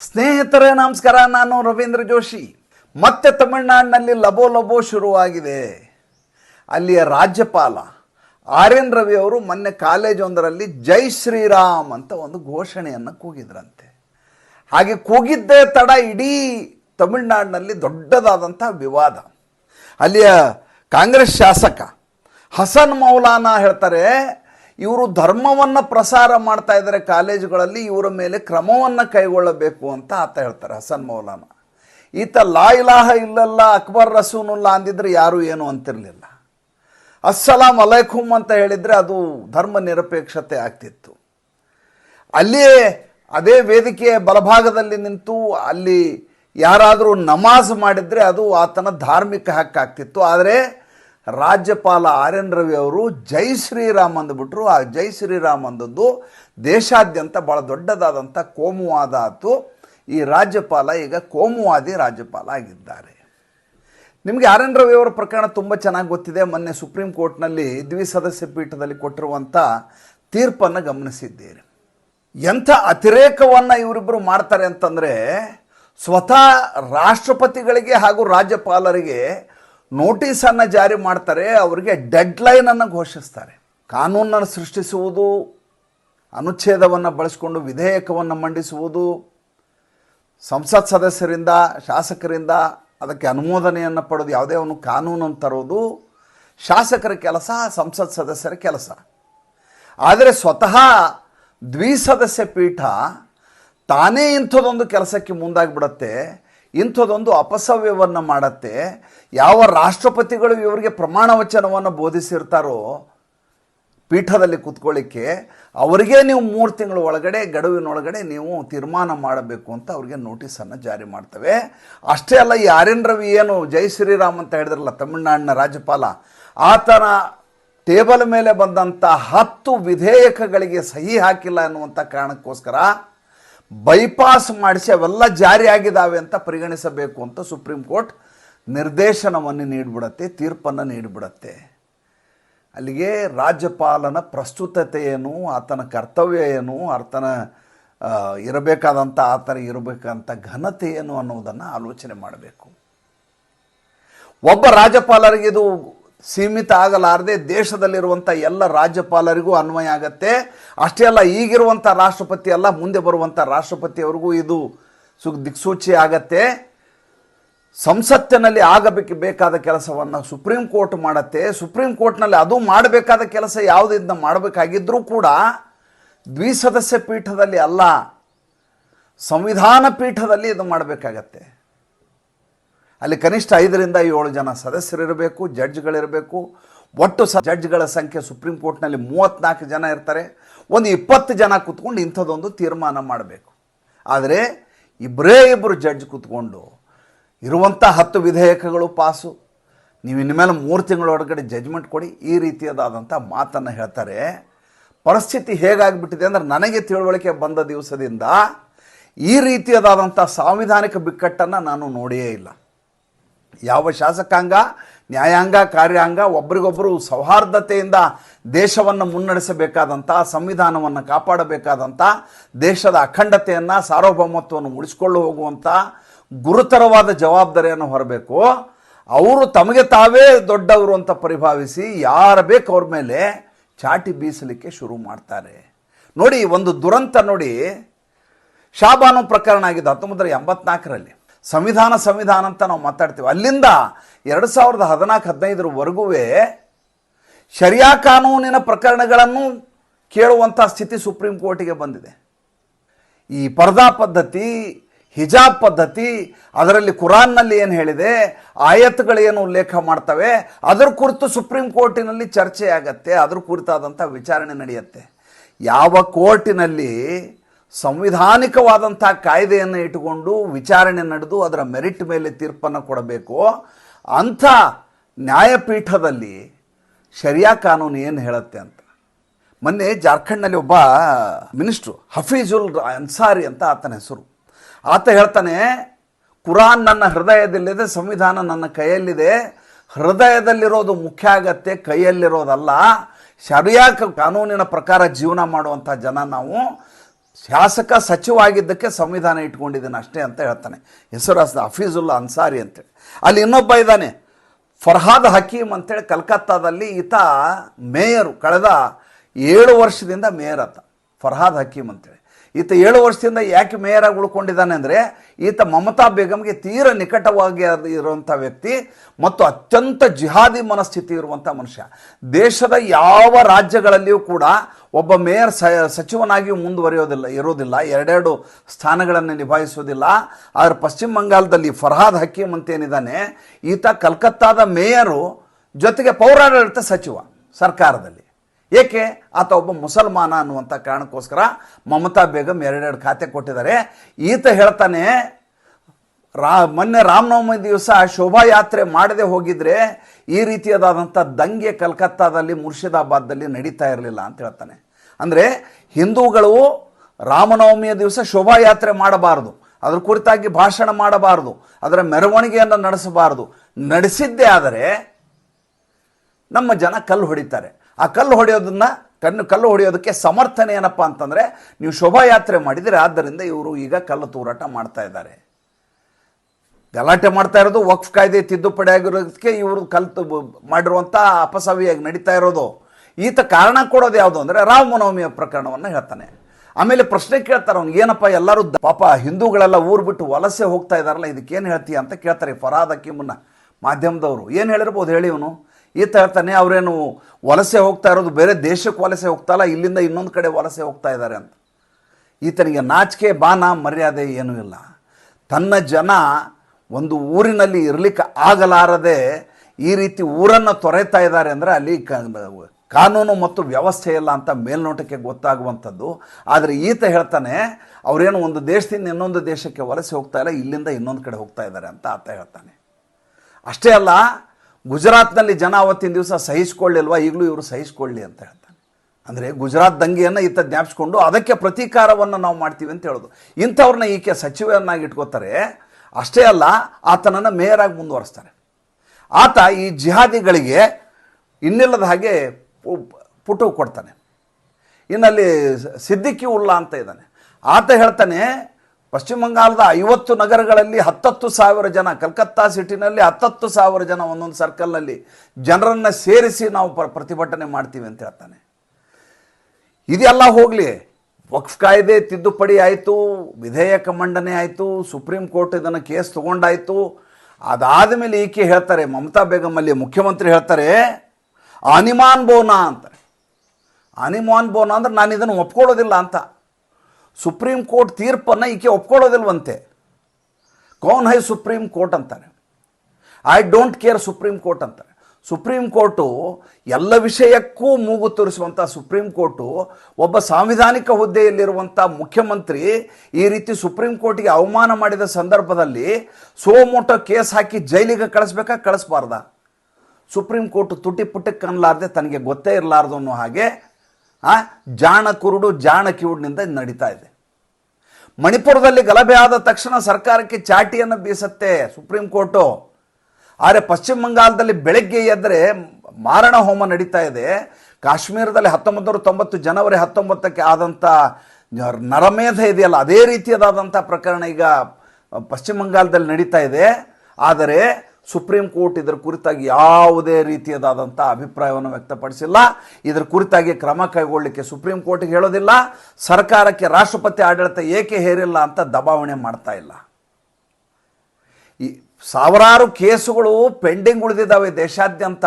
ಸ್ನೇಹಿತರೇ, ನಮಸ್ಕಾರ. ನಾನು ರವೀಂದ್ರ ಜೋಶಿ. ಮತ್ತೆ ತಮಿಳುನಾಡಿನಲ್ಲಿ ಲಬೋ ಲಬೋ ಶುರುವಾಗಿದೆ. ಅಲ್ಲಿಯ ರಾಜ್ಯಪಾಲ ಆರ್ ಎನ್ ರವಿ ಅವರು ಮೊನ್ನೆ ಕಾಲೇಜೊಂದರಲ್ಲಿ ಜೈ ಶ್ರೀರಾಮ್ ಅಂತ ಒಂದು ಘೋಷಣೆಯನ್ನು ಕೂಗಿದ್ರಂತೆ. ಹಾಗೆ ಕೂಗಿದ್ದೇ ತಡ ಇಡೀ ತಮಿಳುನಾಡಿನಲ್ಲಿ ದೊಡ್ಡದಾದಂಥ ವಿವಾದ. ಅಲ್ಲಿಯ ಕಾಂಗ್ರೆಸ್ ಶಾಸಕ ಹಸನ್ ಮೌಲಾನಾ ಹೇಳ್ತಾರೆ ಇವರು ಧರ್ಮವನ್ನು ಪ್ರಸಾರ ಮಾಡ್ತಾ ಇದ್ದಾರೆ ಕಾಲೇಜುಗಳಲ್ಲಿ, ಇವರ ಮೇಲೆ ಕ್ರಮವನ್ನು ಕೈಗೊಳ್ಳಬೇಕು ಅಂತ ಆತ ಹೇಳ್ತಾರೆ ಹಸನ್ ಮೌಲಾನ. ಈತ ಲಾ ಇಲಾಹ ಇಲ್ಲಲ್ಲ, ಅಕ್ಬರ್ ರಸೂನುಲ್ಲಾ ಅಂದಿದ್ರೆ ಯಾರು ಏನು ಅಂತಿರಲಿಲ್ಲ. ಅಸ್ಸಲಾಂ ಅಲೈಕುಮ್ ಅಂತ ಹೇಳಿದರೆ ಅದು ಧರ್ಮ ನಿರಪೇಕ್ಷತೆ ಆಗ್ತಿತ್ತು. ಅಲ್ಲಿಯೇ ಅದೇ ವೇದಿಕೆಯ ಬಲಭಾಗದಲ್ಲಿ ನಿಂತು ಅಲ್ಲಿ ಯಾರಾದರೂ ನಮಾಜ್ ಮಾಡಿದರೆ ಅದು ಆತನ ಧಾರ್ಮಿಕ ಹಕ್ಕಾಗ್ತಿತ್ತು. ಆದರೆ ರಾಜ್ಯಪಾಲ ಆರ್ ಎನ್ ರವಿ ಅವರು ಜೈ ಶ್ರೀರಾಮ್ ಅಂದ್ಬಿಟ್ರು. ಆ ಜೈ ಶ್ರೀರಾಮ್ ಅಂದದ್ದು ದೇಶಾದ್ಯಂತ ಭಾಳ ದೊಡ್ಡದಾದಂಥ ಕೋಮುವಾದ ಆತು. ಈ ರಾಜ್ಯಪಾಲ ಈಗ ಕೋಮುವಾದಿ ರಾಜ್ಯಪಾಲ ಆಗಿದ್ದಾರೆ. ನಿಮಗೆ ಆರ್ ಎನ್ ರವಿ ಅವರ ಪ್ರಕರಣ ತುಂಬ ಚೆನ್ನಾಗಿ ಗೊತ್ತಿದೆ. ಮೊನ್ನೆ ಸುಪ್ರೀಂ ಕೋರ್ಟ್ನಲ್ಲಿ ದ್ವಿಸದಸ್ಯ ಪೀಠದಲ್ಲಿ ಕೊಟ್ಟಿರುವಂಥ ತೀರ್ಪನ್ನು ಗಮನಿಸಿದ್ದೀರಿ. ಎಂಥ ಅತಿರೇಕವನ್ನು ಇವರಿಬ್ಬರು ಮಾಡ್ತಾರೆ ಅಂತಂದರೆ ಸ್ವತಃ ರಾಷ್ಟ್ರಪತಿಗಳಿಗೆ ಹಾಗೂ ರಾಜ್ಯಪಾಲರಿಗೆ ನೋಟಿಸನ್ನು ಜಾರಿ ಮಾಡ್ತಾರೆ, ಅವರಿಗೆ ಡೆಡ್ಲೈನನ್ನು ಘೋಷಿಸ್ತಾರೆ. ಕಾನೂನನ್ನು ಸೃಷ್ಟಿಸುವುದು, ಅನುಚ್ಛೇದವನ್ನು ಬಳಸಿಕೊಂಡು ವಿಧೇಯಕವನ್ನು ಮಂಡಿಸುವುದು, ಸಂಸತ್ ಸದಸ್ಯರಿಂದ, ಶಾಸಕರಿಂದ ಅದಕ್ಕೆ ಅನುಮೋದನೆಯನ್ನು ಪಡೆದು ಯಾವುದೇ ಒಂದು ಕಾನೂನನ್ನು ತರೋದು ಶಾಸಕರ ಕೆಲಸ, ಸಂಸತ್ ಸದಸ್ಯರ ಕೆಲಸ. ಆದರೆ ಸ್ವತಃ ದ್ವಿಸದಸ್ಯ ಪೀಠ ತಾನೇ ಇಂಥದ್ದೊಂದು ಕೆಲಸಕ್ಕೆ ಮುಂದಾಗಿಬಿಡತ್ತೆ. ಇಂಥದ್ದೊಂದು ಅಪಸವ್ಯವನ್ನು ಮಾಡತ್ತೆ. ಯಾವ ರಾಷ್ಟ್ರಪತಿಗಳು ಇವರಿಗೆ ಪ್ರಮಾಣ ವಚನವನ್ನು ಬೋಧಿಸಿರ್ತಾರೋ ಪೀಠದಲ್ಲಿ ಕೂತ್ಕೊಳ್ಳಿಕ್ಕೆ ಅವರಿಗೆ ನೀವು ಮೂರು ತಿಂಗಳ ಒಳಗಡೆ, ಗಡುವಿನೊಳಗಡೆ ನೀವು ತೀರ್ಮಾನ ಮಾಡಬೇಕು ಅಂತ ಅವರಿಗೆ ನೋಟಿಸನ್ನು ಜಾರಿ ಮಾಡ್ತವೆ. ಅಷ್ಟೇ ಅಲ್ಲ, ಈ ಆರ್ಯನ್ ರವಿ ಏನು ಜೈ ಶ್ರೀರಾಮ್ ಅಂತ ಹೇಳಿದ್ರಲ್ಲ ತಮಿಳುನಾಡಿನ ರಾಜ್ಯಪಾಲ, ಆತನ ಟೇಬಲ್ ಮೇಲೆ ಬಂದಂಥ ಹತ್ತು ವಿಧೇಯಕಗಳಿಗೆ ಸಹಿ ಹಾಕಿಲ್ಲ ಅನ್ನುವಂಥ ಕಾರಣಕ್ಕೋಸ್ಕರ ಬೈಪಾಸ್ ಮಾಡಿಸಿ ಅವೆಲ್ಲ ಜಾರಿಯಾಗಿದ್ದಾವೆ ಅಂತ ಪರಿಗಣಿಸಬೇಕು ಅಂತ ಸುಪ್ರೀಂ ಕೋರ್ಟ್ ನಿರ್ದೇಶನವನ್ನು ನೀಡಿಬಿಡತ್ತೆ, ತೀರ್ಪನ್ನು ನೀಡಿಬಿಡತ್ತೆ. ಅಲ್ಲಿಗೆ ರಾಜ್ಯಪಾಲನ ಪ್ರಸ್ತುತತೆ ಏನು ಆತನ ಕರ್ತವ್ಯ ಏನು, ಆತನ ಇರಬೇಕಾದಂಥ ಆತನ ಇರಬೇಕಂತ ಘನತೆ ಏನು ಅನ್ನೋದನ್ನು ಆಲೋಚನೆ ಮಾಡಬೇಕು. ಒಬ್ಬ ರಾಜ್ಯಪಾಲರಿಗೆ ಇದು ಸೀಮಿತ ಆಗಲಾರದೆ ದೇಶದಲ್ಲಿರುವಂಥ ಎಲ್ಲ ರಾಜ್ಯಪಾಲರಿಗೂ ಅನ್ವಯ ಆಗತ್ತೆ. ಅಷ್ಟೇ ಅಲ್ಲ ಈಗಿರುವಂಥ ರಾಷ್ಟ್ರಪತಿ ಅಲ್ಲ, ಮುಂದೆ ಬರುವಂಥ ರಾಷ್ಟ್ರಪತಿಯವರಿಗೂ ಇದು ಸು, ದಿಕ್ಸೂಚಿ ಆಗತ್ತೆ. ಸಂಸತ್ತಿನಲ್ಲಿ ಆಗಬೇಕು, ಬೇಕಾದ ಕೆಲಸವನ್ನು ಸುಪ್ರೀಂ ಕೋರ್ಟ್ ಮಾಡತ್ತೆ. ಸುಪ್ರೀಂ ಕೋರ್ಟ್ನಲ್ಲಿ ಅದು ಮಾಡಬೇಕಾದ ಕೆಲಸ ಯಾವುದರಿಂದ ಮಾಡಬೇಕಾಗಿದ್ದರೂ ಕೂಡ ದ್ವಿಸದಸ್ಯ ಪೀಠದಲ್ಲಿ ಅಲ್ಲ, ಸಂವಿಧಾನ ಪೀಠದಲ್ಲಿ ಇದು ಮಾಡಬೇಕಾಗತ್ತೆ. ಅಲ್ಲಿ ಕನಿಷ್ಠ ಐದರಿಂದ ಏಳು ಜನ ಸದಸ್ಯರಿರಬೇಕು, ಜಡ್ಜ್ಗಳಿರಬೇಕು. ಒಟ್ಟು ಸ ಜಡ್ಜ್ಗಳ ಸಂಖ್ಯೆ ಸುಪ್ರೀಂ ಕೋರ್ಟ್ನಲ್ಲಿ ಮೂವತ್ತ್ನಾಲ್ಕು ಜನ ಇರ್ತಾರೆ. ಒಂದು ಇಪ್ಪತ್ತು ಜನ ಕೂತ್ಕೊಂಡು ಇಂಥದ್ದೊಂದು ತೀರ್ಮಾನ ಮಾಡಬೇಕು. ಆದರೆ ಇಬ್ಬರೇ ಇಬ್ಬರು ಜಡ್ಜ್ ಕೂತ್ಕೊಂಡು ಇರುವಂಥ ಹತ್ತು ವಿಧೇಯಕಗಳು ಪಾಸು. ನೀವು ಇನ್ಮೇಲೆ ಮೂರು ತಿಂಗಳೊಳಗಡೆ ಜಜ್ಮೆಂಟ್ ಕೊಡಿ, ಈ ರೀತಿಯದಾದಂಥ ಮಾತನ್ನು ಹೇಳ್ತಾರೆ. ಪರಿಸ್ಥಿತಿ ಹೇಗಾಗಿಬಿಟ್ಟಿದೆ ಅಂದರೆ ನನಗೆ ತಿಳುವಳಿಕೆ ಬಂದ ದಿವಸದಿಂದ ಈ ರೀತಿಯದಾದಂಥ ಸಾಂವಿಧಾನಿಕ ಬಿಕ್ಕಟ್ಟನ್ನು ನಾನು ನೋಡಿಯೇ ಇಲ್ಲ. ಯಾವ ಶಾಸಕಾಂಗ, ನ್ಯಾಯಾಂಗ, ಕಾರ್ಯಾಂಗ ಒಬ್ರಿಗೊಬ್ಬರು ಸೌಹಾರ್ದತೆಯಿಂದ ದೇಶವನ್ನು ಮುನ್ನಡೆಸಬೇಕಾದಂಥ ಸಂವಿಧಾನವನ್ನು ಕಾಪಾಡಬೇಕಾದಂಥ ದೇಶದ ಅಖಂಡತೆಯನ್ನು, ಸಾರ್ವಭೌಮತ್ವವನ್ನು ಉಳಿಸ್ಕೊಂಡು ಹೋಗುವಂಥ ಗುರುತರವಾದ ಜವಾಬ್ದಾರಿಯನ್ನು ಹೊರಬೇಕು. ಅವರು ತಮಗೆ ತಾವೇ ದೊಡ್ಡವರು ಅಂತ ಪರಿಭಾವಿಸಿ ಯಾರು ಬೇಕು ಅವ್ರ ಮೇಲೆ ಚಾಟಿ ಬೀಸಲಿಕ್ಕೆ ಶುರು ಮಾಡ್ತಾರೆ. ನೋಡಿ, ಒಂದು ದುರಂತ ನೋಡಿ, ಶಾಬಾನು ಪ್ರಕರಣ ಆಗಿದೆ ಹತ್ತೊಂಬತ್ತರ ಎಂಬತ್ನಾಲ್ಕರಲ್ಲಿ. ಸಂವಿಧಾನ ಸಂವಿಧಾನ ಅಂತ ನಾವು ಮಾತಾಡ್ತೀವಿ. ಅಲ್ಲಿಂದ ಎರಡು ಸಾವಿರದ ಹದಿನಾಲ್ಕು ಹದಿನೈದರವರೆಗೂ ಶರಿಯಾ ಕಾನೂನಿನ ಪ್ರಕರಣಗಳನ್ನು ಕೇಳುವಂಥ ಸ್ಥಿತಿ ಸುಪ್ರೀಂ ಕೋರ್ಟಿಗೆ ಬಂದಿದೆ. ಈ ಪರ್ದಾ ಪದ್ಧತಿ, ಹಿಜಾಬ್ ಪದ್ಧತಿ, ಅದರಲ್ಲಿ ಕುರಾನ್ನಲ್ಲಿ ಏನು ಹೇಳಿದೆ ಆಯತ್ಗಳೇನು ಉಲ್ಲೇಖ ಮಾಡ್ತವೆ, ಅದರ ಕುರಿತು ಸುಪ್ರೀಂ ಕೋರ್ಟಿನಲ್ಲಿ ಚರ್ಚೆ ಆಗತ್ತೆ ಅದ್ರ ಕುರಿತಾದಂಥ ವಿಚಾರಣೆ ನಡೆಯುತ್ತೆ. ಯಾವ ಕೋರ್ಟಿನಲ್ಲಿ ಸಂವಿಧಾನಿಕವಾದಂಥ ಕಾಯ್ದೆಯನ್ನು ಇಟ್ಟುಕೊಂಡು ವಿಚಾರಣೆ ನಡೆದು ಅದರ ಮೆರಿಟ್ ಮೇಲೆ ತೀರ್ಪನ್ನು ಕೊಡಬೇಕು. ಅಂಥ ನ್ಯಾಯಪೀಠದಲ್ಲಿ ಶರಿಯಾ ಕಾನೂನು ಏನು ಹೇಳುತ್ತೆ ಅಂತ. ಮೊನ್ನೆ ಜಾರ್ಖಂಡ್ನಲ್ಲಿ ಒಬ್ಬ ಮಿನಿಸ್ಟ್ರು ಹಫೀಜುಲ್ ಅನ್ಸಾರಿ ಅಂತ ಆತನ ಹೆಸರು. ಆತ ಹೇಳ್ತಾನೆ, ಕುರಾನ್ ನನ್ನ ಹೃದಯದಲ್ಲಿದೆ, ಸಂವಿಧಾನ ನನ್ನ ಕೈಯಲ್ಲಿದೆ. ಹೃದಯದಲ್ಲಿರೋದು ಮುಖ್ಯ ಆಗತ್ತೆ, ಕೈಯಲ್ಲಿರೋದಲ್ಲ. ಶರಿಯಾ ಕಾನೂನಿನ ಪ್ರಕಾರ ಜೀವನ ಮಾಡುವಂಥ ಜನ ನಾವು. ಶಾಸಕ ಸಚಿವ ಆಗಿದ್ದಕ್ಕೆ ಸಂವಿಧಾನ ಇಟ್ಕೊಂಡಿದ್ದೀನಿ ಅಷ್ಟೇ ಅಂತ ಹೇಳ್ತಾನೆ. ಹೆಸರು ಹಸ್ದ ಹಫೀಜುಲ್ಲಾ ಅನ್ಸಾರಿ ಅಂತೇಳಿ ಅಲ್ಲಿ ಇನ್ನೊಬ್ಬ ಇದ್ದಾನೆ, ಫರ್ಹಾದ್ ಹಕೀಮ್ ಅಂತೇಳಿ ಕಲ್ಕತ್ತಾದಲ್ಲಿ ಈತ ಮೇಯರು, ಕಳೆದ ಏಳು ವರ್ಷದಿಂದ ಮೇಯರ್ ಆತ ಫರ್ಹಾದ್ ಹಕೀಮ್ ಅಂತೇಳಿ ಈತ ಏಳು ವರ್ಷದಿಂದ ಯಾಕೆ ಮೇಯರ್ ಆಗಿ ಉಳ್ಕೊಂಡಿದ್ದಾನೆ ಅಂದರೆ ಈತ ಮಮತಾ ಬೇಗಂಗೆ ತೀರ ನಿಕಟವಾಗಿ ಇರುವಂಥ ವ್ಯಕ್ತಿ ಮತ್ತು ಅತ್ಯಂತ ಜಿಹಾದಿ ಮನಸ್ಥಿತಿ ಇರುವಂಥ ಮನುಷ್ಯ. ದೇಶದ ಯಾವ ರಾಜ್ಯಗಳಲ್ಲಿಯೂ ಕೂಡ ಒಬ್ಬ ಮೇಯರ್ ಸ ಸಚಿವನಾಗಿ ಮುಂದುವರಿಯೋದಿಲ್ಲ ಇರೋದಿಲ್ಲ ಎರಡೆರಡು ಸ್ಥಾನಗಳನ್ನು ನಿಭಾಯಿಸೋದಿಲ್ಲ ಆದರೆ ಪಶ್ಚಿಮ ಬಂಗಾಳದಲ್ಲಿ ಫರ್ಹಾದ್ ಹಕೀಮ್ ಅಂತೇನಿದ್ದಾನೆ ಈತ ಕಲ್ಕತ್ತಾದ ಮೇಯರು ಜೊತೆಗೆ ಪೌರಾಡಳಿತ ಸಚಿವ ಸರ್ಕಾರದಲ್ಲಿ. ಏಕೆ? ಆತ ಒಬ್ಬ ಮುಸಲ್ಮಾನ ಅನ್ನುವಂಥ ಕಾರಣಕ್ಕೋಸ್ಕರ ಮಮತಾ ಬೇಗಂ ಎರಡೆರಡು ಖಾತೆ ಕೊಟ್ಟಿದ್ದಾರೆ. ಈತ ಹೇಳ್ತಾನೆ, ರಾ, ಮೊನ್ನೆ ರಾಮನವಮಿ ದಿವಸ ಶೋಭಾಯಾತ್ರೆ ಮಾಡದೆ ಹೋಗಿದ್ರೆ ಈ ರೀತಿಯಾದಂಥ ದಂಗೆ ಕಲ್ಕತ್ತಾದಲ್ಲಿ, ಮುರ್ಷಿದಾಬಾದ್ದಲ್ಲಿ ನಡೀತಾ ಇರಲಿಲ್ಲ, ಅಂತ ಹೇಳ್ತಾನೆ. ಅಂದರೆ ಹಿಂದೂಗಳು ರಾಮನವಮಿಯ ದಿವಸ ಶೋಭಾಯಾತ್ರೆ ಮಾಡಬಾರದು. ಅದ್ರ ಕುರಿತಾಗಿ ಭಾಷಣ ಮಾಡಬಾರದು. ಅದರ ಮೆರವಣಿಗೆಯನ್ನು ನಡೆಸಬಾರದು. ನಡೆಸಿದ್ದೇ ಆದರೆ ನಮ್ಮ ಜನ ಕಲ್ಲು ಹೊಡಿತಾರೆ. ಆ ಕಲ್ಲು ಹೊಡೆಯೋದನ್ನ, ಕಣ್ಣು ಕಲ್ಲು ಹೊಡೆಯೋದಕ್ಕೆ ಸಮರ್ಥನೆ ಏನಪ್ಪ ಅಂತಂದರೆ, ನೀವು ಶೋಭಾಯಾತ್ರೆ ಮಾಡಿದರೆ ಆದ್ದರಿಂದ ಇವರು ಈಗ ಕಲ್ಲು ತೂರಾಟ ಮಾಡ್ತಾ ಇದ್ದಾರೆ. ಗಲಾಟೆ ಮಾಡ್ತಾ ಇರೋದು, ವಕ್ಫ್ ಕಾಯ್ದೆ ತಿದ್ದುಪಡಿ ಆಗಿರೋದಕ್ಕೆ ಇವರು ಕಲ್ತು ಮಾಡಿರುವಂಥ ಅಪಸವಿಯಾಗಿ ನಡೀತಾ ಇರೋದು. ಈತ ಕಾರಣ ಕೊಡೋದು ಯಾವುದು ಅಂದರೆ ರಾಮನವಮಿಯ ಪ್ರಕರಣವನ್ನು ಹೇಳ್ತಾನೆ. ಆಮೇಲೆ ಪ್ರಶ್ನೆ ಕೇಳ್ತಾರೆ ಅವ್ನು ಏನಪ್ಪ ಎಲ್ಲರೂ ಪಾಪ ಹಿಂದೂಗಳೆಲ್ಲ ಊರು ಬಿಟ್ಟು ವಲಸೆ ಹೋಗ್ತಾ ಇದಾರಲ್ಲ ಇದಕ್ಕೇನು ಹೇಳ್ತೀಯ ಅಂತ ಕೇಳ್ತಾರೆ ಫರಾದ್ ಮುನ್ನ ಮಾಧ್ಯಮದವರು. ಏನು ಹೇಳಿರ್ಬೋದು ಹೇಳಿ ಇವನು? ಈತ ಹೇಳ್ತಾನೆ, ಅವರೇನು ವಲಸೆ ಹೋಗ್ತಾ ಇರೋದು ಬೇರೆ ದೇಶಕ್ಕೆ ವಲಸೆ ಹೋಗ್ತಾ ಇಲ್ಲ ಇಲ್ಲಿಂದ ಇನ್ನೊಂದು ಕಡೆ ವಲಸೆ ಹೋಗ್ತಾ ಇದ್ದಾರೆ ಅಂತ. ಈತನಿಗೆ ನಾಚಿಕೆ, ಬಾನ, ಮರ್ಯಾದೆ ಏನೂ ಇಲ್ಲ. ತನ್ನ ಜನ ಒಂದು ಊರಿನಲ್ಲಿ ಇರಲಿಕ್ಕೆ ಆಗಲಾರದೆ ಈ ರೀತಿ ಊರನ್ನು ತೊರೆತಾ ಇದ್ದಾರೆ ಅಂದರೆ ಅಲ್ಲಿ ಕಾನೂನು ಮತ್ತು ವ್ಯವಸ್ಥೆ ಇಲ್ಲ ಅಂತ ಮೇಲ್ನೋಟಕ್ಕೆ ಗೊತ್ತಾಗುವಂಥದ್ದು. ಆದರೆ ಈತ ಹೇಳ್ತಾನೆ, ಅವರೇನು ಒಂದು ದೇಶದಿಂದ ಇನ್ನೊಂದು ದೇಶಕ್ಕೆ ವಲಸೆ ಹೋಗ್ತಾ ಇಲ್ಲ, ಇಲ್ಲಿಂದ ಇನ್ನೊಂದು ಕಡೆ ಹೋಗ್ತಾ ಇದ್ದಾರೆ ಅಂತ ಆತ ಹೇಳ್ತಾನೆ. ಅಷ್ಟೇ ಅಲ್ಲ ಗುಜರಾತ್ನಲ್ಲಿ ಜನ ಅವತ್ತಿನ ದಿವಸ ಸಹಿಸ್ಕೊಳ್ಳಿಲ್ವಾ? ಈಗಲೂ ಇವರು ಸಹಿಸ್ಕೊಳ್ಳಿ ಅಂತ ಹೇಳ್ತಾನೆ ಅಂದರೆ ಗುಜರಾತ್ ದಂಗೆಯನ್ನು ಈತ ಜ್ಞಾಪಿಸ್ಕೊಂಡು ಅದಕ್ಕೆ ಪ್ರತೀಕಾರವನ್ನು ನಾವು ಮಾಡ್ತೀವಿ ಅಂತ ಹೇಳೋದು. ಇಂಥವ್ರನ್ನ ಈಕೆ ಸಚಿವರನ್ನಾಗಿ ಇಟ್ಕೋತಾರೆ ಅಷ್ಟೇ ಅಲ್ಲ, ಆತನನ್ನು ಮೇಯರಾಗಿ ಮುಂದುವರಿಸ್ತಾರೆ. ಆತ ಈ ಜಿಹಾದಿಗಳಿಗೆ ಇನ್ನಿಲ್ಲದ ಹಾಗೆ ಪುಟು ಕೊಡ್ತಾನೆ. ಇನ್ನಲ್ಲಿ ಸಿದ್ದಿಕಿ ಉಲ್ಲಾ ಅಂತ ಇದ್ದಾನೆ. ಆತ ಹೇಳ್ತಾನೆ ಪಶ್ಚಿಮ ಬಂಗಾಳದ ಐವತ್ತು ನಗರಗಳಲ್ಲಿ ಹತ್ತತ್ತು ಸಾವಿರ ಜನ, ಕಲ್ಕತ್ತಾ ಸಿಟಿನಲ್ಲಿ ಹತ್ತತ್ತು ಸಾವಿರ ಜನ ಒಂದೊಂದು ಸರ್ಕಲ್ನಲ್ಲಿ ಜನರನ್ನು ಸೇರಿಸಿ ನಾವು ಪ್ರ- ಪ್ರತಿಭಟನೆ ಮಾಡ್ತೀವಿ ಅಂತ ಹೇಳ್ತಾನೆ. ಇದೆಲ್ಲ ಹೋಗಲಿ, ವಕ್ಫ್ ಕಾಯ್ದೆ ತಿದ್ದುಪಡಿ ಆಯಿತು, ವಿಧೇಯಕ ಮಂಡನೆ ಆಯಿತು, ಸುಪ್ರೀಂ ಕೋರ್ಟ್ ಇದನ್ನು ಕೇಸ್ ತಗೊಂಡಾಯಿತು. ಅದಾದ ಮೇಲೆ ಈಕೆ ಹೇಳ್ತಾರೆ, ಮಮತಾ ಬೇಗಂ ಅಲ್ಲಿ ಮುಖ್ಯಮಂತ್ರಿ ಹೇಳ್ತಾರೆ, ಅನಿಮಾನ್ ಬೋನಾ ಅಂತಾರೆ. ಅನಿಮಾನ್ ಬೋನಾ ಅಂದ್ರೆ ನಾನು ಇದನ್ನು ಒಪ್ಕೊಳ್ಳೋದಿಲ್ಲ ಅಂತ. ಸುಪ್ರೀಂ ಕೋರ್ಟ್ ತೀರ್ಪನ್ನು ಈಕೆ ಒಪ್ಕೊಳ್ಳೋದಿಲ್ವಂತೆ. ಕೌನ್ ಹೈ ಸುಪ್ರೀಂ ಕೋರ್ಟ್ ಅಂತಾರೆ. I don't care Supreme Court ಅಂತಾರೆ. ಸುಪ್ರೀಂ ಕೋರ್ಟು ಎಲ್ಲ ವಿಷಯಕ್ಕೂ ಮೂಗು ತೋರಿಸುವಂಥ ಸುಪ್ರೀಂ ಕೋರ್ಟು, ಒಬ್ಬ ಸಾಂವಿಧಾನಿಕ ಹುದ್ದೆಯಲ್ಲಿರುವಂಥ ಮುಖ್ಯಮಂತ್ರಿ ಈ ರೀತಿ ಸುಪ್ರೀಂ ಕೋರ್ಟಿಗೆ ಅವಮಾನ ಮಾಡಿದ ಸಂದರ್ಭದಲ್ಲಿ ಸೋಮೋಟೋ ಕೇಸ್ ಹಾಕಿ ಜೈಲಿಗೆ ಕಳಿಸ್ಬೇಕಾ? ಕಳಿಸ್ಬಾರ್ದ? ಸುಪ್ರೀಂ ಕೋರ್ಟ್ ತುಟಿ ಪುಟಕ್ಕೆ ಕನ್ನಲಾರ್ದೆ ತನಗೆ ಗೊತ್ತೇ ಇರಲಾರ್ದು ಅನ್ನೋ ಹಾಗೆ ಆ, ಜಾಣ ಕುರುಡು ಜಾಣ ಕಿವುಡಿನಿಂದ ನಡೀತಾ ಇದೆ. ಮಣಿಪುರದಲ್ಲಿ ಗಲಭೆ ಆದ ತಕ್ಷಣ ಸರ್ಕಾರಕ್ಕೆ ಚಾಟಿಯನ್ನು ಬೀಸತ್ತೆ ಸುಪ್ರೀಂ ಕೋರ್ಟು. ಆದರೆ ಪಶ್ಚಿಮ ಬಂಗಾಳದಲ್ಲಿ ಬೆಳಗ್ಗೆ ಎದ್ದರೆ ಮಾರಣ ಹೋಮ ನಡೀತಾ ಇದೆ. ಕಾಶ್ಮೀರದಲ್ಲಿ ಹತ್ತೊಂಬತ್ತು ತೊಂಬತ್ತು ಜನವರಿ ಹತ್ತೊಂಬತ್ತಕ್ಕೆ ಆದಂಥ ನರಮೇಧ ಇದೆಯಲ್ಲ ಅದೇ ರೀತಿಯಾದಂಥ ಪ್ರಕರಣ ಈಗ ಪಶ್ಚಿಮ ಬಂಗಾಳದಲ್ಲಿ ನಡೀತಾ ಇದೆ. ಆದರೆ ಸುಪ್ರೀಂ ಕೋರ್ಟ್ ಇದರ ಕುರಿತಾಗಿ ಯಾವುದೇ ರೀತಿಯದಾದಂಥ ಅಭಿಪ್ರಾಯವನ್ನು ವ್ಯಕ್ತಪಡಿಸಿಲ್ಲ. ಇದರ ಕುರಿತಾಗಿ ಕ್ರಮ ಕೈಗೊಳ್ಳಲಿಕ್ಕೆ ಸುಪ್ರೀಂ ಕೋರ್ಟ್ಗೆ ಹೇಳೋದಿಲ್ಲ. ಸರ್ಕಾರಕ್ಕೆ ರಾಷ್ಟ್ರಪತಿ ಆಡಳಿತ ಏಕೆ ಹೇರಿಲ್ಲ ಅಂತ ದಬಾವಣೆ ಮಾಡ್ತಾ ಇಲ್ಲ. ಈ ಸಾವಿರಾರು ಕೇಸುಗಳು ಪೆಂಡಿಂಗ್ ಉಳಿದಿದ್ದಾವೆ ದೇಶಾದ್ಯಂತ.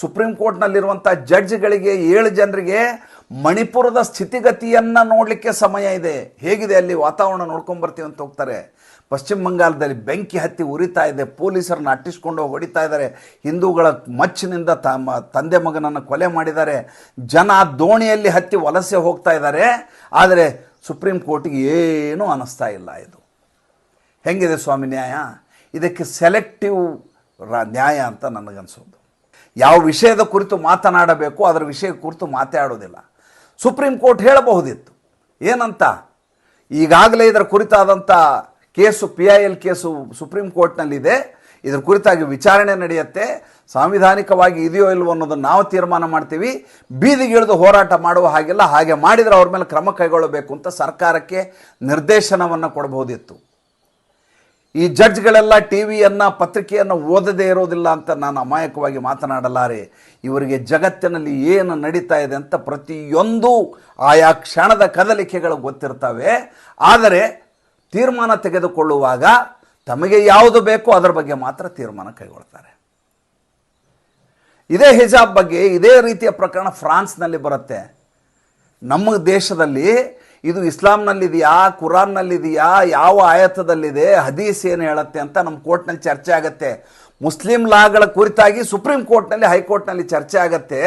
ಸುಪ್ರೀಂ ಕೋರ್ಟ್ನಲ್ಲಿರುವಂಥ ಜಡ್ಜ್ಗಳಿಗೆ, ಏಳು ಜನರಿಗೆ ಮಣಿಪುರದ ಸ್ಥಿತಿಗತಿಯನ್ನು ನೋಡಲಿಕ್ಕೆ ಸಮಯ ಇದೆ. ಹೇಗಿದೆ ಅಲ್ಲಿ ವಾತಾವರಣ ನೋಡ್ಕೊಂಬರ್ತೀವಿ ಅಂತ ಹೋಗ್ತಾರೆ. ಪಶ್ಚಿಮ ಬಂಗಾಳದಲ್ಲಿ ಬೆಂಕಿ ಹತ್ತಿ ಉರಿತಾ ಇದೆ. ಪೊಲೀಸರನ್ನು ಅಟ್ಟಿಸ್ಕೊಂಡು ಹೊಡಿತಾ ಇದ್ದಾರೆ. ಹಿಂದೂಗಳ ಮಚ್ಚಿನಿಂದ ತಮ್ಮ ತಂದೆ ಮಗನನ್ನು ಕೊಲೆ ಮಾಡಿದ್ದಾರೆ. ಜನ ದೋಣಿಯಲ್ಲಿ ಹತ್ತಿ ವಲಸೆ ಹೋಗ್ತಾ ಇದ್ದಾರೆ. ಆದರೆ ಸುಪ್ರೀಂ ಕೋರ್ಟಿಗೆ ಏನೂ ಅನ್ನಿಸ್ತಾ ಇಲ್ಲ ಇದು. ಹೆಂಗಿದೆ ಸ್ವಾಮಿ ನ್ಯಾಯ? ಇದಕ್ಕೆ ಸೆಲೆಕ್ಟಿವ್ ರ- ನ್ಯಾಯ ಅಂತ ನನಗನ್ಸೋದು. ಯಾವ ವಿಷಯದ ಕುರಿತು ಮಾತನಾಡಬೇಕು, ಅದರ ವಿಷಯ ಕುರಿತು ಮಾತಾಡೋದಿಲ್ಲ. ಸುಪ್ರೀಂ ಕೋರ್ಟ್ ಹೇಳಬಹುದಿತ್ತು. ಏನಂತ? ಈಗಾಗಲೇ ಇದರ ಕುರಿತಾದಂಥ case P I L case Supreme ಕೋರ್ಟ್ನಲ್ಲಿದೆ ಇದರ ಕುರಿತಾಗಿ ವಿಚಾರಣೆ ನಡೆಯುತ್ತೆ. ಸಾಂವಿಧಾನಿಕವಾಗಿ ಇದೆಯೋ ಇಲ್ವೋ ಅನ್ನೋದನ್ನು ನಾವು ತೀರ್ಮಾನ ಮಾಡ್ತೀವಿ. ಬೀದಿಗಿಳಿದು ಹೋರಾಟ ಮಾಡುವ ಹಾಗಿಲ್ಲ ಹಾಗೆ ಮಾಡಿದರೆ ಅವ್ರ ಮೇಲೆ ಕ್ರಮ ಕೈಗೊಳ್ಳಬೇಕು ಅಂತ ಸರ್ಕಾರಕ್ಕೆ ನಿರ್ದೇಶನವನ್ನು ಕೊಡಬಹುದಿತ್ತು ಈ ಜಡ್ಜ್ಗಳೆಲ್ಲ ಟಿ ವಿಯನ್ನು, ಪತ್ರಿಕೆಯನ್ನು ಓದದೇ ಇರೋದಿಲ್ಲ ಅಂತ ನಾನು ಅಮಾಯಕವಾಗಿ ಮಾತನಾಡಲಾರೆ. ಇವರಿಗೆ ಜಗತ್ತಿನಲ್ಲಿ ಏನು ನಡೀತಾ ಇದೆ ಅಂತ ಪ್ರತಿಯೊಂದು ಆಯಾ ಕ್ಷಣದ ಕದಲಿಕೆಗಳು ಗೊತ್ತಿರ್ತವೆ. ಆದರೆ ತೀರ್ಮಾನ ತೆಗೆದುಕೊಳ್ಳುವಾಗ ತಮಗೆ ಯಾವುದು ಬೇಕೋ ಅದರ ಬಗ್ಗೆ ಮಾತ್ರ ತೀರ್ಮಾನ ಕೈಗೊಳ್ತಾರೆ. ಇದೇ ಹಿಜಾಬ್ ಬಗ್ಗೆ ಇದೇ ರೀತಿಯ ಪ್ರಕರಣ ಫ್ರಾನ್ಸ್ನಲ್ಲಿ ಬರುತ್ತೆ. ನಮ್ಮ ದೇಶದಲ್ಲಿ ಇದು ಇಸ್ಲಾಂನಲ್ಲಿದೆಯಾ, ಕುರಾನ್ನಲ್ಲಿದೆಯಾ, ಯಾವ ಆಯತದಲ್ಲಿದೆ ಹದೀಸ್ ಏನು ಹೇಳುತ್ತೆ ಅಂತ ನಮ್ಮ ಕೋರ್ಟ್ನಲ್ಲಿ ಚರ್ಚೆ ಆಗುತ್ತೆ. ಮುಸ್ಲಿಂ ಲಾಗಳ ಕುರಿತಾಗಿ ಸುಪ್ರೀಂ ಕೋರ್ಟ್ನಲ್ಲಿ ಹೈಕೋರ್ಟ್ನಲ್ಲಿ ಚರ್ಚೆ ಆಗುತ್ತೆ.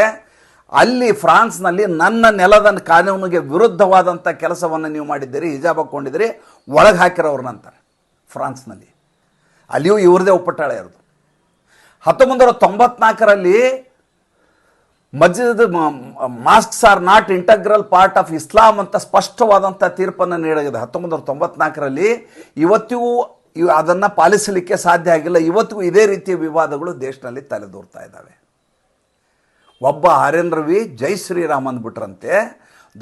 ಅಲ್ಲಿ ಫ್ರಾನ್ಸ್ನಲ್ಲಿ ನನ್ನ ನೆಲದ ಕಾನೂನಿಗೆ ವಿರುದ್ಧವಾದಂಥ ಕೆಲಸವನ್ನು ನೀವು ಮಾಡಿದ್ದೀರಿ, ಹಿಜಾಬ್ ಹಾಕ್ಕೊಂಡಿದ್ದೀರಿ, ಒಳಗೆ ಹಾಕಿರೋರ್ನಂತಾರೆ ಫ್ರಾನ್ಸ್ನಲ್ಲಿ. ಅಲ್ಲಿಯೂ ಇವ್ರದೇ ಒಪ್ಪಟ್ಟಾಳೆ ಇರೋದು ಹತ್ತೊಂಬತ್ತು ನೂರ ತೊಂಬತ್ನಾಲ್ಕರಲ್ಲಿ ಮಸ್ಜಿದ್ mosques are not integral part of Islam ಅಂತ ಸ್ಪಷ್ಟವಾದಂಥ ತೀರ್ಪನ್ನು ನೀಡಲಾಗಿದೆ ಹತ್ತೊಂಬತ್ತು ನೂರ ತೊಂಬತ್ನಾಲ್ಕರಲ್ಲಿ ಇವತ್ತಿಗೂ ಇವು ಅದನ್ನು ಪಾಲಿಸಲಿಕ್ಕೆ ಸಾಧ್ಯ ಆಗಿಲ್ಲ. ಇವತ್ತಿಗೂ ಇದೇ ರೀತಿಯ ವಿವಾದಗಳು ದೇಶದಲ್ಲಿ ತಲೆದೋರ್ತಾ ಇದ್ದಾವೆ. ಒಬ್ಬ ಆರ್ಯನ್ ರವಿ ಜೈ ಶ್ರೀರಾಮ್ ಅಂದ್ಬಿಟ್ರಂತೆ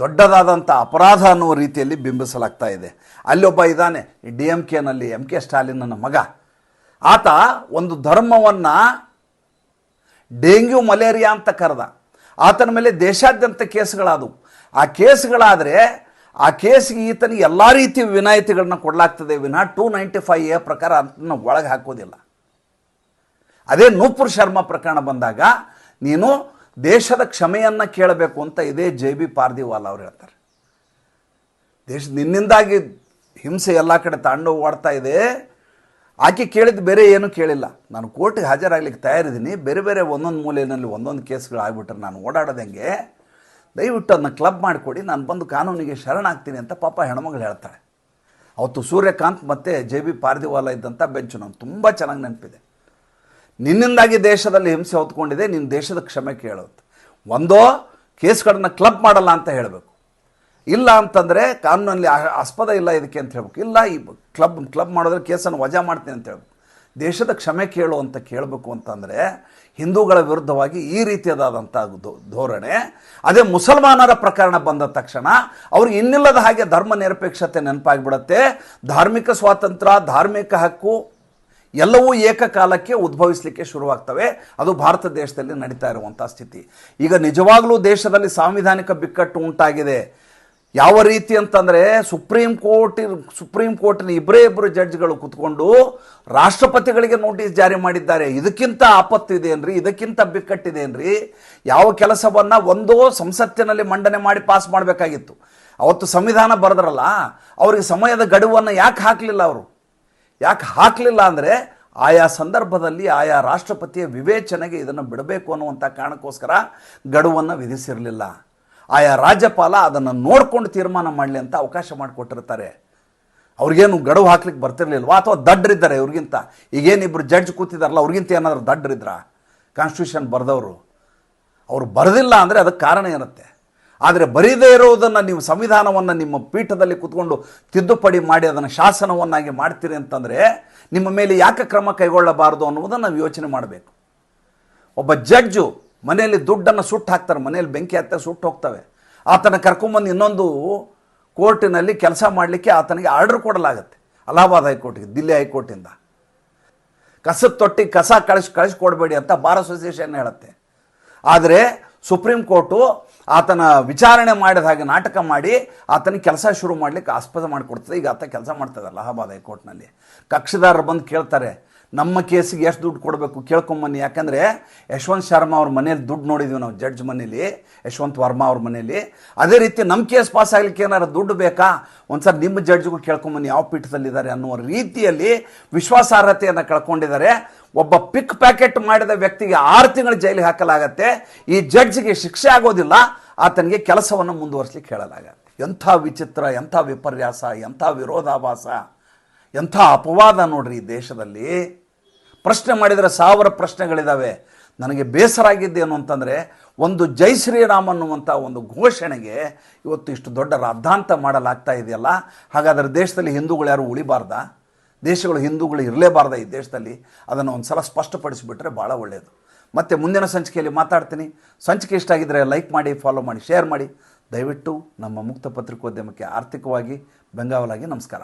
ದೊಡ್ಡದಾದಂಥ ಅಪರಾಧ ಅನ್ನುವ ರೀತಿಯಲ್ಲಿ ಬಿಂಬಿಸಲಾಗ್ತಾ ಇದೆ. ಅಲ್ಲೊಬ್ಬ ಇದ್ದಾನೆ ಡಿ ಎಂ ಕೆನಲ್ಲಿ ಎಂ ಕೆ ಸ್ಟಾಲಿನ್ನ ಮಗ. ಆತ ಒಂದು ಧರ್ಮವನ್ನು ಡೆಂಗ್ಯೂ ಮಲೇರಿಯಾ ಅಂತ ಕರೆದ. ಆತನ ಮೇಲೆ ದೇಶಾದ್ಯಂತ ಕೇಸ್ಗಳಾದವು. ಆ ಕೇಸ್ಗಳಾದರೆ ಆ ಕೇಸ್ಗೆ ಈತನಿಗೆ ಎಲ್ಲ ರೀತಿಯ ವಿನಾಯಿತಿಗಳನ್ನ ಕೊಡಲಾಗ್ತದೆ. ವಿನಃ ಟೂ ನೈಂಟಿ ಫೈವ್ ಎ ಪ್ರಕಾರ ಅದನ್ನ ಒಳಗೆ ಹಾಕೋದಿಲ್ಲ. ಅದೇ ನೂಪುರ್ ಶರ್ಮಾ ಪ್ರಕರಣ ಬಂದಾಗ, ನೀನು ದೇಶದ ಕ್ಷಮೆಯನ್ನು ಕೇಳಬೇಕು ಅಂತ ಇದೇ ಜೆ ಬಿ ಪಾರ್ದಿವಾಲ್ ಅವ್ರು ಹೇಳ್ತಾರೆ. ದೇಶ ನಿನ್ನಿಂದಾಗಿ ಹಿಂಸೆ ಎಲ್ಲ ಕಡೆ ತಾಂಡು ಓಡ್ತಾ ಇದೆ. ಆಕೆ ಕೇಳಿದ್ದು ಬೇರೆ ಏನೂ ಕೇಳಿಲ್ಲ. ನಾನು ಕೋರ್ಟ್ಗೆ ಹಾಜರಾಗಲಿಕ್ಕೆ ತಯಾರಿದ್ದೀನಿ. ಬೇರೆ ಬೇರೆ ಒಂದೊಂದು ಮೂಲೆಯಲ್ಲಿ ಒಂದೊಂದು ಕೇಸ್ಗಳು ಆಗ್ಬಿಟ್ರೆ ನಾನು ಓಡಾಡೋದಂಗೆ ದಯವಿಟ್ಟು ಅದನ್ನ ಕ್ಲಬ್ ಮಾಡಿಕೊಡಿ. ನಾನು ಬಂದು ಕಾನೂನಿಗೆ ಶರಣಾಗ್ತೀನಿ ಅಂತ ಪಾಪ ಹೆಣ್ಮಗಳು ಹೇಳ್ತಾಳೆ. ಅವತ್ತು ಸೂರ್ಯಕಾಂತ್ ಮತ್ತು ಜೆ ಬಿ ಪಾರ್ದಿವಾಲ ಇದ್ದಂಥ ಬೆಂಚು. ನಾನು ತುಂಬ ಚೆನ್ನಾಗಿ ನೆನಪಿದೆ. ನಿನ್ನಿಂದಾಗಿ ದೇಶದಲ್ಲಿ ಹಿಂಸೆ ಹೊತ್ಕೊಂಡಿದೆ ನಿನ್ನ ದೇಶದ ಕ್ಷಮೆ ಕೇಳುತ್ತೆ ಒಂದೋ ಕೇಸ್ಗಳನ್ನ ಕ್ಲಬ್ ಮಾಡಲ್ಲ ಅಂತ ಹೇಳಬೇಕು. ಇಲ್ಲ ಅಂತಂದರೆ ಕಾನೂನಲ್ಲಿ ಆಸ್ಪದ ಇಲ್ಲ ಇದಕ್ಕೆ ಅಂತ ಹೇಳ್ಬೇಕು. ಇಲ್ಲ ಈ ಕ್ಲಬ್ ಕ್ಲಬ್ ಮಾಡಿದ್ರೆ ಕೇಸನ್ನು ವಜಾ ಮಾಡ್ತೀನಿ ಅಂತ ಹೇಳ್ಬೇಕು. ದೇಶದ ಕ್ಷಮೆ ಕೇಳು ಅಂತ ಕೇಳಬೇಕು ಅಂತಂದರೆ ಹಿಂದೂಗಳ ವಿರುದ್ಧವಾಗಿ ಈ ರೀತಿಯದಾದಂಥ ಧೋರಣೆ. ಅದೇ ಮುಸಲ್ಮಾನರ ಪ್ರಕರಣ ಬಂದ ತಕ್ಷಣ ಅವ್ರಿಗೆ ಇನ್ನಿಲ್ಲದ ಹಾಗೆ ಧರ್ಮ ನಿರಪೇಕ್ಷತೆ ನೆನಪಾಗಿಬಿಡತ್ತೆ. ಧಾರ್ಮಿಕ ಸ್ವಾತಂತ್ರ್ಯ, ಧಾರ್ಮಿಕ ಹಕ್ಕು ಎಲ್ಲವೂ ಏಕಕಾಲಕ್ಕೆ ಉದ್ಭವಿಸಲಿಕ್ಕೆ ಶುರುವಾಗ್ತವೆ. ಅದು ಭಾರತ ದೇಶದಲ್ಲಿ ನಡೀತಾ ಇರುವಂಥ ಸ್ಥಿತಿ. ಈಗ ನಿಜವಾಗ್ಲೂ ದೇಶದಲ್ಲಿ ಸಾಂವಿಧಾನಿಕ ಬಿಕ್ಕಟ್ಟು ಉಂಟಾಗಿದೆ. ಯಾವ ರೀತಿ ಅಂತಂದರೆ ಸುಪ್ರೀಂ ಕೋರ್ಟ್ ಸುಪ್ರೀಂ ಕೋರ್ಟಿನ ಇಬ್ಬರೇ ಇಬ್ಬರು ಜಡ್ಜ್ಗಳು ಕುತ್ಕೊಂಡು ರಾಷ್ಟ್ರಪತಿಗಳಿಗೆ ನೋಟಿಸ್ ಜಾರಿ ಮಾಡಿದ್ದಾರೆ. ಇದಕ್ಕಿಂತ ಆಪತ್ತು ಇದೆಯೇನ್ರಿ ಇದಕ್ಕಿಂತ ಬಿಕ್ಕಟ್ಟಿದೆಯೇನ್ರಿ ಯಾವ ಕೆಲಸವನ್ನು ಒಂದೋ ಸಂಸತ್ತಿನಲ್ಲಿ ಮಂಡನೆ ಮಾಡಿ ಪಾಸ್ ಮಾಡಬೇಕಾಗಿತ್ತು. ಅವತ್ತು ಸಂವಿಧಾನ ಬರೆದ್ರಲ್ಲ, ಅವರಿಗೆ ಸಮಯದ ಗಡುವನ್ನು ಯಾಕೆ ಹಾಕಲಿಲ್ಲ ಅವರು? ಯಾಕೆ ಹಾಕಲಿಲ್ಲ ಅಂದರೆ ಆಯಾ ಸಂದರ್ಭದಲ್ಲಿ ಆಯಾ ರಾಷ್ಟ್ರಪತಿಯ ವಿವೇಚನೆಗೆ ಇದನ್ನು ಬಿಡಬೇಕು ಅನ್ನುವಂಥ ಕಾರಣಕ್ಕೋಸ್ಕರ ಗಡುವನ್ನು ವಿಧಿಸಿರಲಿಲ್ಲ. ಆಯಾ ರಾಜ್ಯಪಾಲ ಅದನ್ನು ನೋಡ್ಕೊಂಡು ತೀರ್ಮಾನ ಮಾಡಲಿ ಅಂತ ಅವಕಾಶ ಮಾಡಿಕೊಟ್ಟಿರ್ತಾರೆ. ಅವ್ರಿಗೇನು ಗಡುವು ಹಾಕ್ಲಿಕ್ಕೆ ಬರ್ತಿರ್ಲಿಲ್ವಾ? ಅಥವಾ ದಡ್ರಿದ್ದಾರೆ ಇವ್ರಿಗಿಂತ? ಈಗೇನಿಬ್ಬರು ಜಡ್ಜ್ ಕೂತಿದಾರಲ್ಲ, ಅವ್ರಿಗಿಂತ ಏನಾದರೂ ದಡ್ರಿದ್ರ? ಕಾನ್ಸ್ಟಿಟ್ಯೂಷನ್ ಬರೆದವರು. ಅವರು ಬರೆದಿಲ್ಲ ಅಂದರೆ ಅದಕ್ಕೆ ಕಾರಣ ಇರುತ್ತೆ ಆದರೆ ಬರೀದೇ ಇರೋದನ್ನು ನೀವು ಸಂವಿಧಾನವನ್ನು ನಿಮ್ಮ ಪೀಠದಲ್ಲಿ ಕೂತ್ಕೊಂಡು ತಿದ್ದುಪಡಿ ಮಾಡಿ ಅದನ್ನು ಶಾಸನವನ್ನಾಗಿ ಮಾಡ್ತೀರಿ ಅಂತಂದರೆ ನಿಮ್ಮ ಮೇಲೆ ಯಾಕೆ ಕ್ರಮ ಕೈಗೊಳ್ಳಬಾರದು ಅನ್ನುವುದನ್ನು ನಾವು ಯೋಚನೆ ಮಾಡಬೇಕು. ಒಬ್ಬ ಜಡ್ಜು ಮನೆಯಲ್ಲಿ ದುಡ್ಡನ್ನು ಸುಟ್ಟು ಹಾಕ್ತಾರೆ, ಮನೆಯಲ್ಲಿ ಬೆಂಕಿ ಹತ್ತಿರ ಸುಟ್ಟು ಹೋಗ್ತವೆ. ಆತನ ಕರ್ಕೊಂಬಂದು ಇನ್ನೊಂದು ಕೋರ್ಟಿನಲ್ಲಿ ಕೆಲಸ ಮಾಡಲಿಕ್ಕೆ ಆತನಿಗೆ ಆರ್ಡರ್ ಕೊಡಲಾಗುತ್ತೆ. ಅಲಹಾಬಾದ್ ಹೈಕೋರ್ಟ್ಗೆ, ದಿಲ್ಲಿ ಹೈಕೋರ್ಟಿಂದ ಕಸದ ತೊಟ್ಟಿ ಕಸ ಕಳಿಸಿ ಕಳಿಸ್ಕೊಡ್ಬೇಡಿ ಅಂತ ಬಾರ್ ಅಸೋಸಿಯೇಷನ್ ಹೇಳುತ್ತೆ. ಆದರೆ ಸುಪ್ರೀಂ ಕೋರ್ಟು ಆತನ ವಿಚಾರಣೆ ಮಾಡಿದ ಹಾಗೆ ನಾಟಕ ಮಾಡಿ ಆತನ ಕೆಲಸ ಶುರು ಮಾಡಲಿಕ್ಕೆ ಆಸ್ಪದ ಮಾಡಿಕೊಡ್ತದೆ. ಈಗ ಆತ ಕೆಲಸ ಮಾಡ್ತದೆ ಅಲಹಾಬಾದ್ ಹೈಕೋರ್ಟ್ನಲ್ಲಿ. ಕಕ್ಷಿದಾರರು ಬಂದು ಕೇಳ್ತಾರೆ ನಮ್ಮ ಕೇಸಿಗೆ ಎಷ್ಟು ದುಡ್ಡು ಕೊಡಬೇಕು ಕೇಳ್ಕೊಂಬನ್ನಿ ಯಾಕಂದರೆ ಯಶವಂತ್ ಶರ್ಮಾ ಅವ್ರ ಮನೇಲಿ ದುಡ್ಡು ನೋಡಿದ್ವಿ ನಾವು ಜಡ್ಜ್ ಮನೇಲಿ, ಯಶವಂತ್ ವರ್ಮಾ ಅವ್ರ ಮನೇಲಿ. ಅದೇ ರೀತಿ ನಮ್ಮ ಕೇಸ್ ಪಾಸ್ ಆಗಲಿಕ್ಕೆ ಏನಾರು ದುಡ್ಡು ಬೇಕಾ? ಒಂದ್ಸರಿ ನಿಮ್ಮ ಜಡ್ಜ್ಗೂ ಕೇಳ್ಕೊಂಬನ್ನಿ ಯಾವ ಪೀಠದಲ್ಲಿದ್ದಾರೆ ಅನ್ನುವ ರೀತಿಯಲ್ಲಿ ವಿಶ್ವಾಸಾರ್ಹತೆಯನ್ನು ಕಳ್ಕೊಂಡಿದ್ದಾರೆ. ಒಬ್ಬ ಪಿಕ್ ಪ್ಯಾಕೆಟ್ ಮಾಡಿದ ವ್ಯಕ್ತಿಗೆ ಆರು ತಿಂಗಳು ಜೈಲಿಗೆ ಹಾಕಲಾಗತ್ತೆ. ಈ ಜಡ್ಜ್ಗೆ ಶಿಕ್ಷೆ ಆಗೋದಿಲ್ಲ. ಆತನಿಗೆ ಕೆಲಸವನ್ನು ಮುಂದುವರಿಸಲಿಕ್ಕೆ ಹೇಳಲಾಗತ್ತೆ. ಎಂಥ ವಿಚಿತ್ರ, ಎಂಥ ವಿಪರ್ಯಾಸ, ಎಂಥ ವಿರೋಧಾಭಾಸ, ಎಂಥ ಅಪವಾದ ನೋಡ್ರಿ ಈ ದೇಶದಲ್ಲಿ. ಪ್ರಶ್ನೆ ಮಾಡಿದರೆ ಸಾವಿರ ಪ್ರಶ್ನೆಗಳಿದ್ದಾವೆ ನನಗೆ ಬೇಸರ ಆಗಿದ್ದೇನು ಅಂತಂದರೆ ಒಂದು ಜೈ ಶ್ರೀರಾಮ್ ಅನ್ನುವಂಥ ಒಂದು ಘೋಷಣೆಗೆ ಇವತ್ತು ಇಷ್ಟು ದೊಡ್ಡ ರಾದ್ಧಾಂತ ಮಾಡಲಾಗ್ತಾ ಇದೆಯಲ್ಲ? ಹಾಗಾದರೆ ದೇಶದಲ್ಲಿ ಹಿಂದೂಗಳು ಯಾರು ಉಳಿಬಾರ್ದ? ದೇಶಗಳು ಹಿಂದೂಗಳು ಇರಲೇಬಾರ್ದ ಈ ದೇಶದಲ್ಲಿ? ಅದನ್ನು ಒಂದು ಸಲ ಸ್ಪಷ್ಟಪಡಿಸಿಬಿಟ್ರೆ ಭಾಳ ಒಳ್ಳೆಯದು ಮತ್ತೆ ಮುಂದಿನ ಸಂಚಿಕೆಯಲ್ಲಿ ಮಾತಾಡ್ತೀನಿ. ಸಂಚಿಕೆ ಇಷ್ಟ ಆಗಿದ್ದರೆ ಲೈಕ್ ಮಾಡಿ ಫಾಲೋ ಮಾಡಿ ಶೇರ್ ಮಾಡಿ. ದಯವಿಟ್ಟು ನಮ್ಮ ಮುಕ್ತ ಪತ್ರಿಕೋದ್ಯಮಕ್ಕೆ ಆರ್ಥಿಕವಾಗಿ ಬೆಂಗಾವಲಾಗಿ ನಮಸ್ಕಾರ.